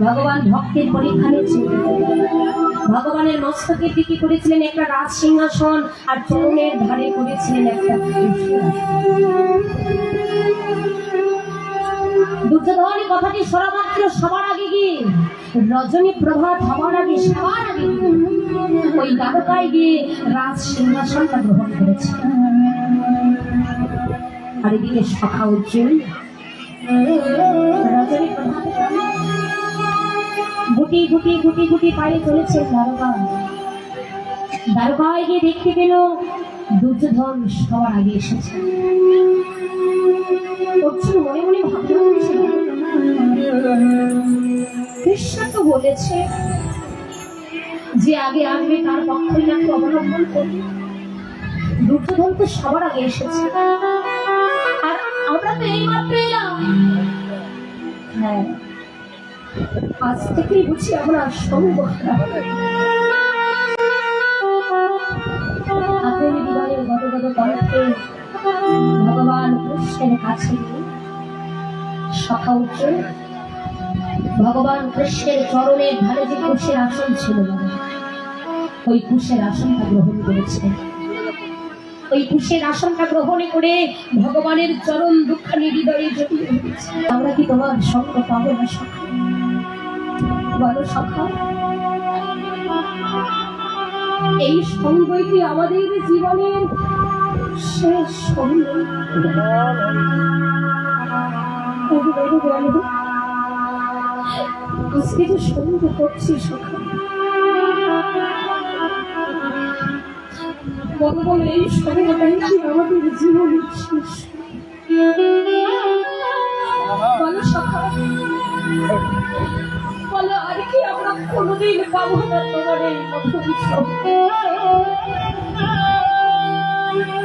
ভগবান ভক্তের পরীক্ষা নিচ্ছে ভগবানের মস্তকের দিকে করেছিলেন একটা রাজ সিংহাসন আর চরণের ধারে করেছিলেন একটা দুর্যোধন কথাটি শোনা মাত্র সবার আগে গিয়ে রজনী প্রভাত হবার আগে, সবার আগে ওই দ্বারকায় গিয়ে রাজ সিংহাসনটা গ্রহণ করেছে। আর এদিকে সখা উজ্জ্বল। রজনী প্রভাত গুটি গুটি গুটি গুটি পায়ে চলেছে দ্বারকা। দ্বারকায় গিয়ে দেখতে পেল দুর্যোধন সবার আগে এসেছে। মনে মনে ভাবতে কৃষ্ণ তো বলেছে যে আগে আসবে, তার পক্ষই নাকি অবলম্বন দুর্যোধন তো সবার আগে এসেছে। আর আমরা তো এলাম। হ্যাঁ। আজ থেকেই বুঝি আমরা ভগবান কৃষ্ণের কাছে সখা উজ্জ্বল ভগবান কৃষ্ণের চরণের ধারে যে কুশের আসন ছিল। ওই কুশের আসনটা গ্রহণ করেছে। ওই কুশের আসনটা গ্রহণ করে ভগবানের চরণ দুঃখ হৃদয়ে জড়িয়ে আমরা কি তোমার সঙ্গ পাবো না সখা? বলো সখা এই সঙ্গই কি আমাদের জীবনের শেষ আজকে যে সঙ্গ করছি সখা বলো বলো এই সঙ্গটাই আমাদের জীবনের শেষ বলো সখা। কোনোদিন পাবো না তোমার এই সঙ্গ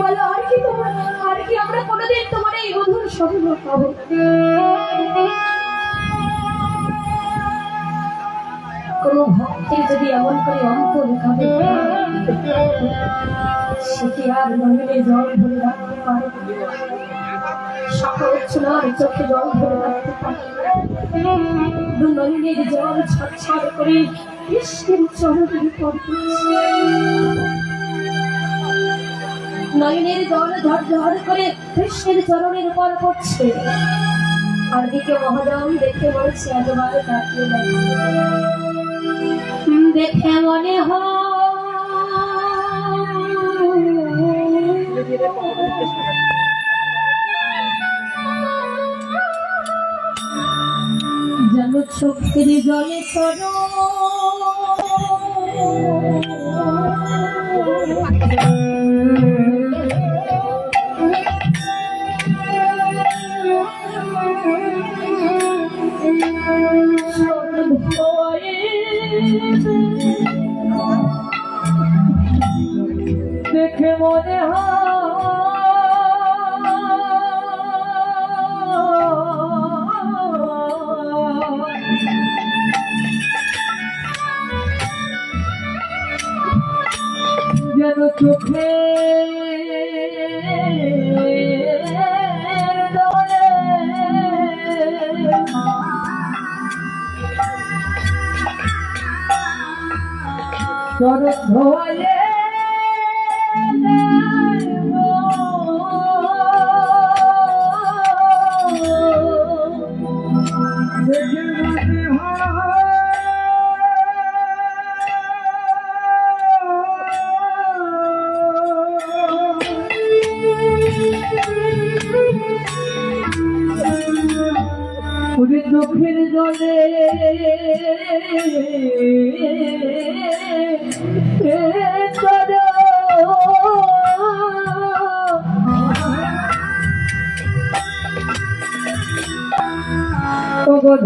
বলো, আর কি তোমার, আর কি আমরা কোনোদিন তোমার এই মধুর সঙ্গ পাবো কোন ভক্তের যদি এমন করে অন্তর কাঁদে সে কি আর নহিলে জল ধরে রাখতে পারে? জল ধরে জল করে নয়নের জল ঝড় ঝড় করে কৃষ্ণের চরণের উপর পড়ছে। আর দিকে মহাজন দেখে বলছে তাকিয়ে দেখে মনে হয় জলে সরো। চোখে ধোয়ালে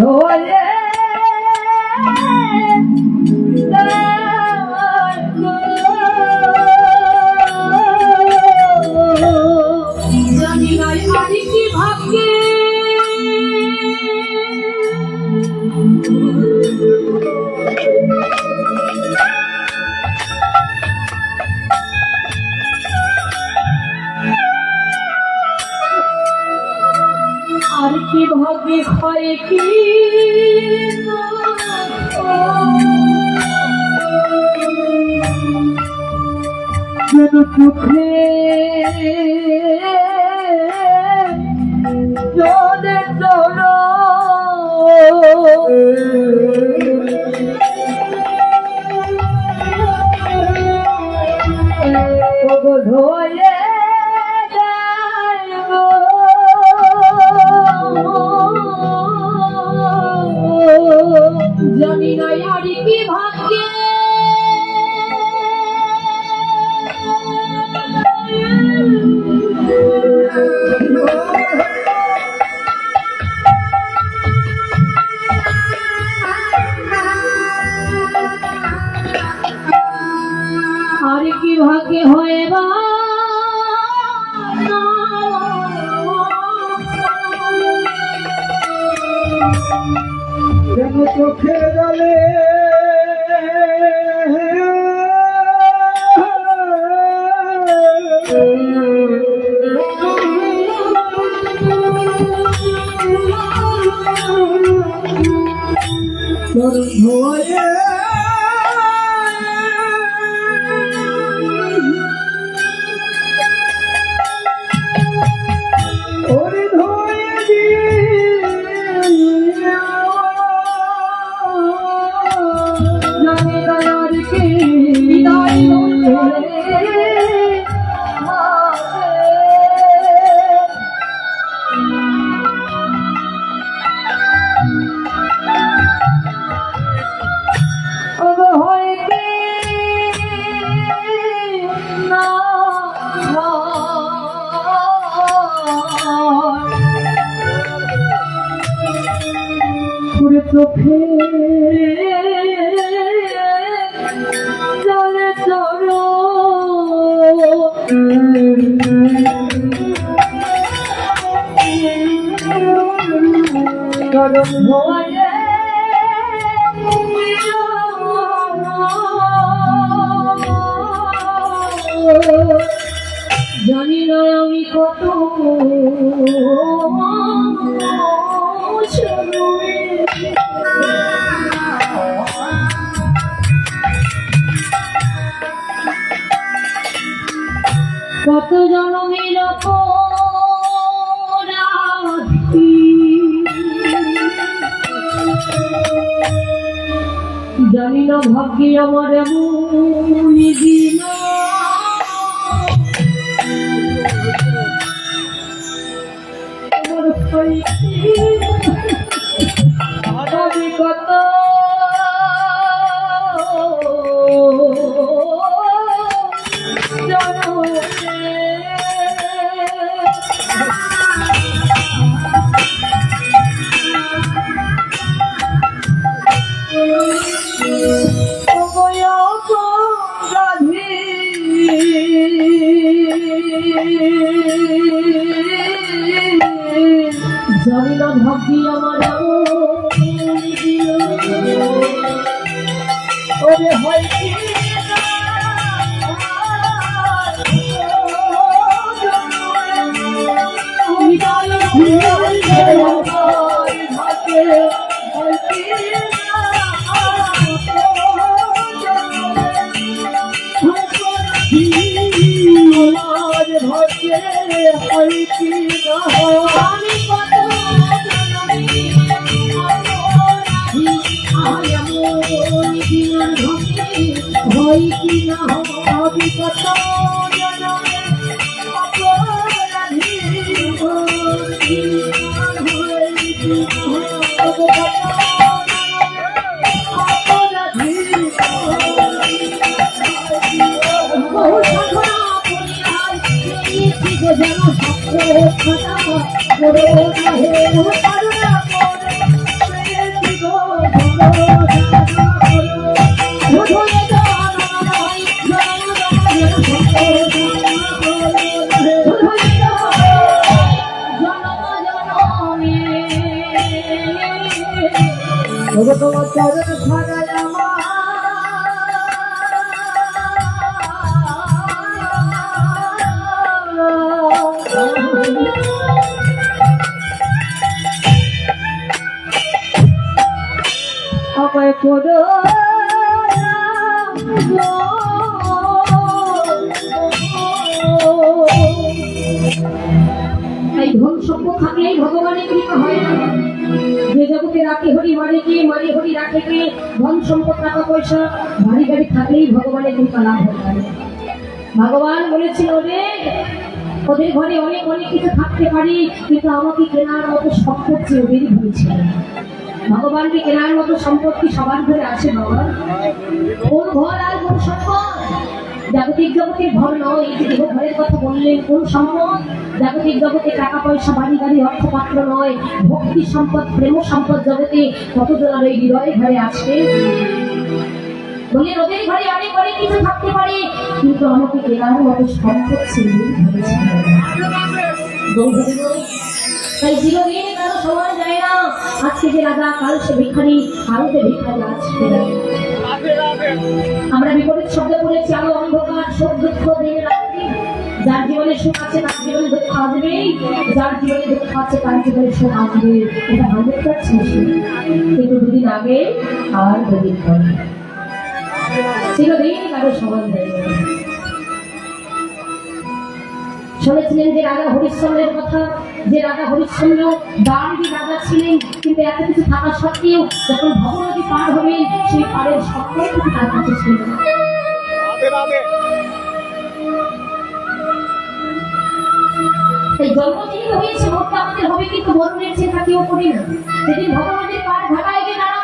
ধোলে জানি যেন চোখে জলে চলো যেন চোখের জলে। তোর ধোয়ে চোখে। চলো ধোয়ে জানি না আমি কত কত জনমের জানি না ভাগ্যে আমার এমন দিন। কত জানি না ভাবি আমার ওরে হয় কি আমি যেন সত্য কথা করে রহে চরণ ছাড়াই আমায় করো তাই ধন সম্পদ থাকলেই ভগবানের কৃপা হয় না। যে রাখে হরি মারে কে, মারে হরি রাখে কে, ধন সম্পদ, টাকা পয়সা, বাড়ি গাড়ি থাকলেই ভগবানের কৃপা লাভ পারে। ভগবান বলেছিল, রে ওদের ঘরে অনেক অনেক কিছু থাকতে পারি, কিন্তু আমাকে কেনার মতো সম্পদ যে ওদেরই হয়েছিল ভগবানকে কেনার মতো সম্পত্তি সবার ঘরে আছে, বাবা? কোন ঘর আর কোন সম্পদ? জাগতিক জগতের নয় এই যে ঘরের কথা বললেন, কোন সম্পদ জাগতিক জগতে টাকা পয়সা, বাড়ি গাড়ি, অর্থপাত্র নয়, ভক্তি সম্পদ, প্রেম সম্পদ জগতে কতজন আর এই হৃদয় ঘরে আছে? বলে কিছু থাকতে পারে, কিন্তু আমাকে কেনার মতো সম্পদ ছিল তাই চিরদিন কারও সময় যায় না। আজকে যে রাজা কাল সে ভিখারি আরও যে ভিখারি আজকে আমরা বিপরীত শব্দ বলেছি আলো অন্ধকার সুখ দুঃখ দিনে যার জীবনে সুখ আছে, তার জীবনে দুঃখ আসবেই যার জীবনে দুঃখ আছে, তার জীবনে সুখ আসবে। এটা হান্ড্রেড পার্সেন্ট কিন্তু দুদিন আগে আর দুদিন পরে। চিরদিন কারও সময় না। শুনেছিলেন যে রাজা হরিশ্চন্দ্রের কথা যে রাজা হরিশ্চন্দ্র দাঁড়ি রাজা ছিলেন কিন্তু এত কিছু থাকা সত্ত্বেও যখন ভগবতী পার হবেন সেই পারের কিছু তার কাছে ছিল না। সেই জন্ম হয়েছে মরতে আমাদের হবে কিন্তু মরণের চিন্তা কেউ করি না যেদিন ভগবতীর পার ঘাটায় গিয়ে দাঁড়াবো